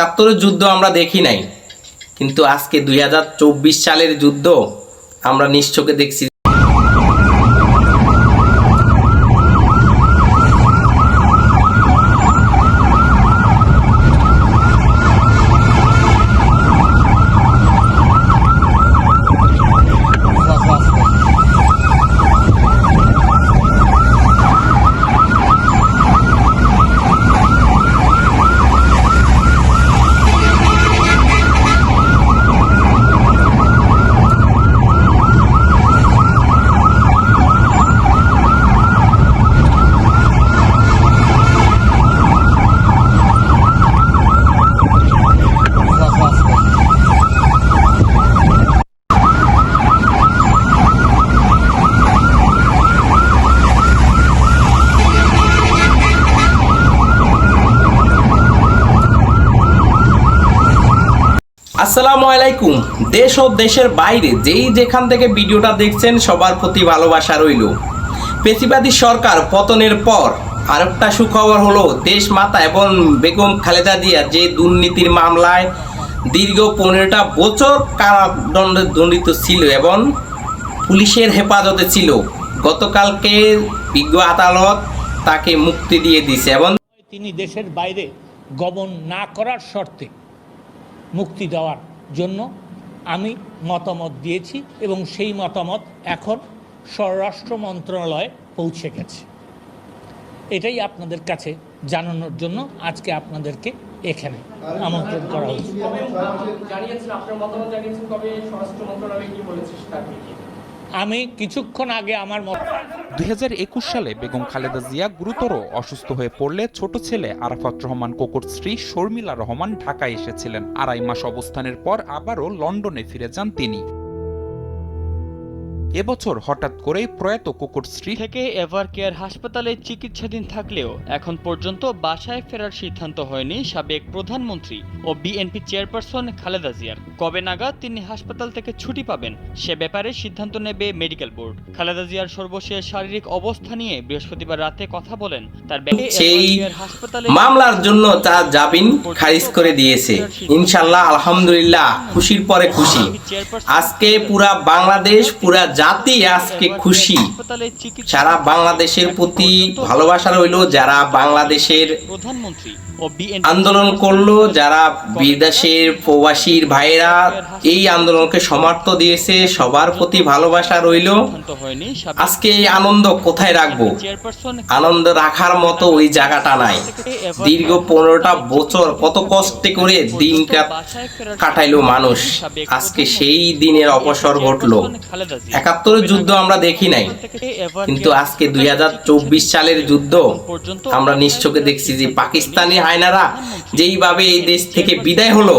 একাত্তরের যুদ্ধ আমরা দেখি নাই। কিন্তু আজকে দুই হাজার চব্বিশ সালের যুদ্ধ আমরা নিশ্চোখে দেখছি আসসালামু আলাইকুম। দেশ ও দেশের বাইরে যেই যেখান থেকে ভিডিওটা দেখছেন, সবার প্রতি ভালোবাসা রইল। পেশিবাদী সরকার পতনের পর আরেকটা সুখবর হলো, দেশ মাতা এবং বেগম খালেদা জিয়া যে দুর্নীতির মামলায় দীর্ঘ পনেরোটা বছর কারাদণ্ডে দণ্ডিত ছিল এবং পুলিশের হেফাজতে ছিল, গতকালকে বিজ্ঞ আদালত তাকে মুক্তি দিয়ে দিছে এবং তিনি দেশের বাইরে গমন না করার শর্তে মুক্তি দেওয়ার জন্য আমি মতামত দিয়েছি এবং সেই মতামত এখন স্বরাষ্ট্র মন্ত্রণালয়ে পৌঁছে গেছে। এটাই আপনাদের কাছে জানানোর জন্য আজকে আপনাদেরকে এখানে আমন্ত্রণ করা হয়েছে। আমি কিছুক্ষণ আগে আমার মত দুই সালে বেগম খালেদা জিয়া গুরুতর অসুস্থ হয়ে পড়লে ছোট ছেলে আরাফাত রহমান কোকর স্ত্রী শর্মিলা রহমান ঢাকায় এসেছিলেন। আড়াই মাস অবস্থানের পর আবারও লন্ডনে ফিরে যান তিনি। এবছর হঠাৎ করেই প্রয়াত কোকর স্ত্রী থেকে এভার কেয়ার হাসপাতালে চিকিৎসাধীন থাকলেও এখন পর্যন্ত বাসায় ফেরার সিদ্ধান্ত হয়নি সাবেক প্রধানমন্ত্রী ও বিএনপি চেয়ারপারসন খালেদা জিয়ার। কবে নাগাদ তিনি হাসপাতাল থেকে ছুটি পাবেন সে ব্যাপারে সিদ্ধান্ত নেবে মেডিকেল বোর্ড। খালেদা জিয়ার সর্বশেষ শারীরিক অবস্থা নিয়ে বৃহস্পতিবার রাতে কথা বলেন তার সেই মামলার জন্য তার জামিন খারিজ করে দিয়েছে। ইনশাল্লাহ আলহামদুলিল্লাহ খুশির পরে খুশি। আজকে পুরা বাংলাদেশ পুরা জাতি আজকে খুশি। সারা বাংলাদেশের প্রতি ভালোবাসা রইল যারা বাংলাদেশের প্রধানমন্ত্রী। আন্দোলন করল যারা বিদেশের প্রবাসীর ভাইরা এই আন্দোলনকে সমর্থ দিয়েছে সবার প্রতি ভালোবাসা রইল। আজকে এই আনন্দ কোথায় রাখব? আনন্দ রাখার মতো ওই জায়গাটা নাই। দীর্ঘ পনেরোটা বছর কত কষ্টে করে দিনটা কাটাইলো মানুষ। আজকে সেই দিনের অবসর ঘটলো। একাত্তরের যুদ্ধ আমরা দেখি নাই। কিন্তু আজকে দুই হাজার চব্বিশ সালের যুদ্ধ আমরা নিশ্চোখে দেখছি যে পাকিস্তানি হায়নারা যেইভাবে এই দেশ থেকে বিদায় হলো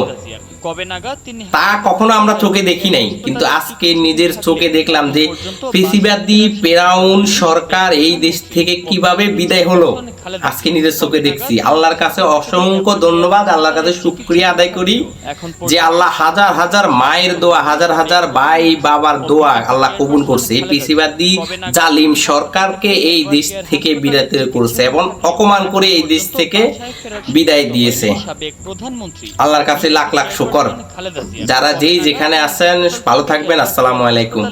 কবে নাগাদ তিনি তা কখনো আমরা চোখে দেখি নাই কিন্তু আজকে নিজের চোখে দেখলাম যে পৃথিবীবাদী পেরাউন সরকার এই দেশ থেকে কীভাবে বিদায় হলো আজকে নিজের চোখে দেখছি। আল্লাহর কাছে অসংখ্য ধন্যবাদ আল্লাহর কাছে শুক্রিয়া আদায় করি যে আল্লাহ হাজার হাজার মায়ের দোয়া হাজার হাজার ভাই বাবার দোয়া আল্লাহ কবুল করছে। এই জালিম সরকারকে এই দেশ থেকে বিদায় করছে এবং অপমান করে এই দেশ থেকে বিদায় দিয়েছে। প্রধানমন্ত্রী আল্লাহর কাছে লাখ লাখ শুকর জিয়া। যারা যেই যেখানে আছেন ভালো থাকবেন। আসসালামু আলাইকুম।